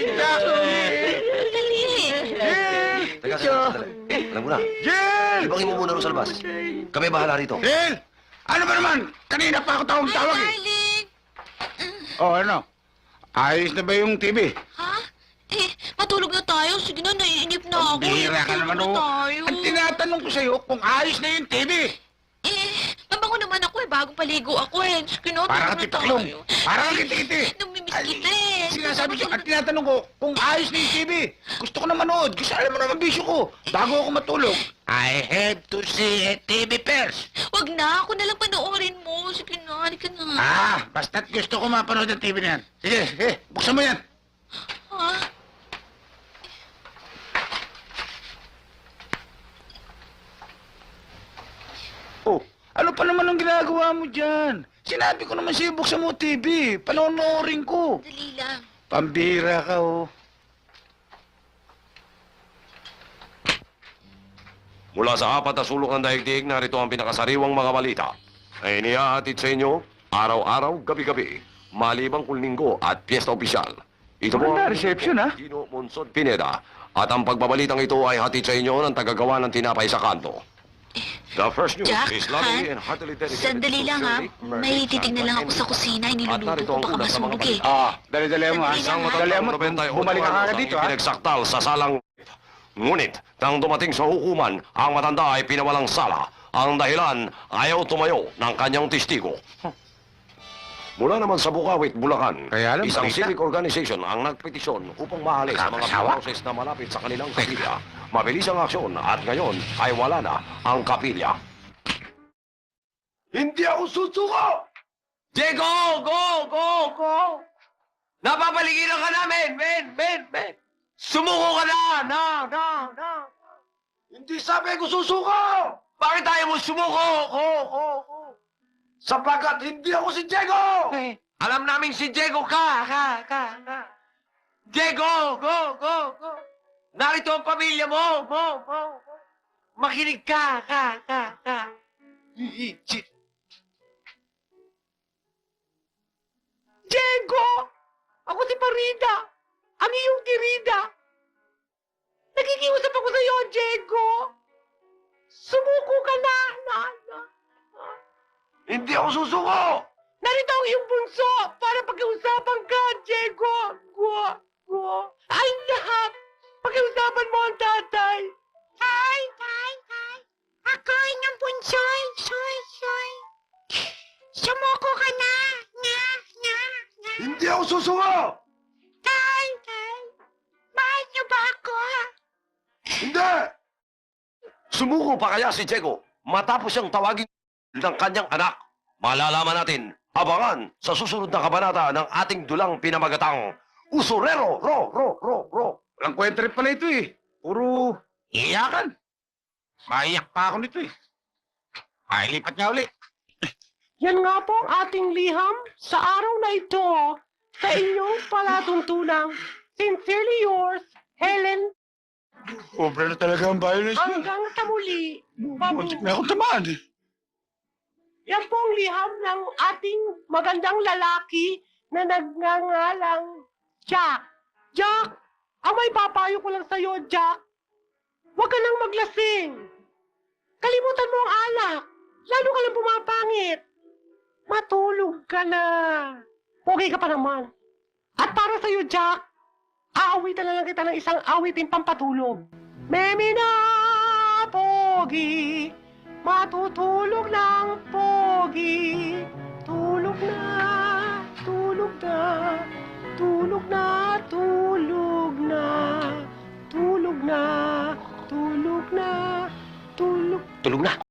Si Jackie! Dali. Jill! Teka, sandali, sandali. Alam ko na. Jill! Ibangin mo muna rin sa labas. Kami bahala rito. Jill! Ano ba naman? Kanina pa ako tawag Hi, tawag eh. darling. Oh, ano? Ayos na ba yung TV? Ha? Eh, matulog na tayo. Sige na, naiinip na ako. Bihira ka naman na oh. tayo. Ang tinatanong ko sa'yo kung ayos na yung TV. Eh, mabango naman ako eh. Bagong paligo ako eh. Sige na, Para tulog ka tayo. Para ka kiti-kiti. Namimiss Ay, kita eh. Sinasabi ko, ang tinatanong ko, kung ayos na yung TV. Gusto ko na manood. Kasi alam mo naman bisyo ko. Bago ako matulog. I have to see a TV first. Wag na, ako na lang panoorin mo. Sige na, halika na. Ah, basta't gusto ko mapanood ng TV na yan. Sige, sige, buksan mo yan. Ha? Oh, ano pa naman ang ginagawa mo dyan? Sinabi ko naman sa'yo, buksan mo TV. Panonoorin ko. Dali lang. Pambira ka, oh. Mula sa apat na sulok ng daigdig, narito ang pinakasariwang mga balita. Ay inihahatid sa inyo, araw-araw, gabi-gabi, malibang kung linggo at piyesta opisyal. Ito po Maganda, ang reception, ha? Dino Monsod Pineda. At ang pagbabalitang ito ay hatid sa inyo ng tagagawa ng tinapay sa kanto. The first news Jack, is lovingly Han, and heartily dedicated Sandali to lang ha. Shirley, Mary, May titignan lang Sandra, ako sa kusina. At Niluluto narito ko ang baka una sa mga masunog eh. balita. Ah, dali-dali mo, ha? Isang lang? Dali mo, 98 bumalik ka kagad dito, ha? Pinagsaktal sa salang Ngunit, nang dumating sa hukuman, ang matanda ay pinawalang sala. Ang dahilan, ayaw tumayo ng kanyang testigo. Mula naman sa Bukawit, Bulacan, Kaya alam, isang balita. civic organization ang nagpetisyon upang mahalis ang mga Nakakasawa. proses na malapit sa kanilang kapilya. Mabilis ang aksyon at ngayon ay wala na ang kapilya. Hindi ako susuko! Diego, go, go, go! Napapaligiran ka namin, men, men, men! Sumuko ka na, na, na, na! Hindi sabi ko susuko! Bakit tayo mo sumuko? Ko, ko, ko! Sapagkat hindi ako si Diego! Eh, alam namin si Diego ka, ka, ka, ka! Diego, go, go, go! Narito ang pamilya mo, mo, mo, mo! Makinig ka, ka, ka, ka! Diego! Ako si Parida! Ang iyong tirida! Nakikiusap ako sa iyo, Diego! Sumuko ka na! na, na, na. Hindi ako susuko! Narito ang iyong bunso para pag-iusapan ka, Diego! Gwa, gwa. Ay, lahat! Pag-iusapan mo ang tatay! Tay, tay, tay! Ako ang bunsoy, soy, soy! Sumuko ka na! Nga, nga, nga! Hindi ako susuko! Tay, tay! Mahal niyo ba ako? Hindi! Sumuko pa kaya si Diego matapos siyang tawagin ng kanyang anak. Malalaman natin, abangan sa susunod na kabanata ng ating dulang pinamagatang Usurero! Ro, ro, ro, ro! Walang kwento rin pala ito, eh. Puro iyakan. Maiyak pa ako nito, eh. Ay, lipat nga uli. Yan nga po ang ating liham sa araw na ito sa inyong palatuntunang Sincerely yours, Helen. Obra na talaga ang violence niya. Hanggang sa muli, babu. Muntik na akong tamaan, eh. Yan po ang liham ng ating magandang lalaki na nagngangalang Jack. Jack, ang may papayo ko lang sa'yo, Jack. Huwag ka nang maglasing. Kalimutan mo ang alak. Lalo ka lang pumapangit. Matulog ka na. Pogi ka pa naman. At para sa'yo, Jack, aawitan na lang kita ng isang awitin pampatulog. Memi na, pogi, Matutulog na ang pogi. Tulog na, tulog na, tulog na, tulog na, tulog na, tulog na, tulog, tulog na.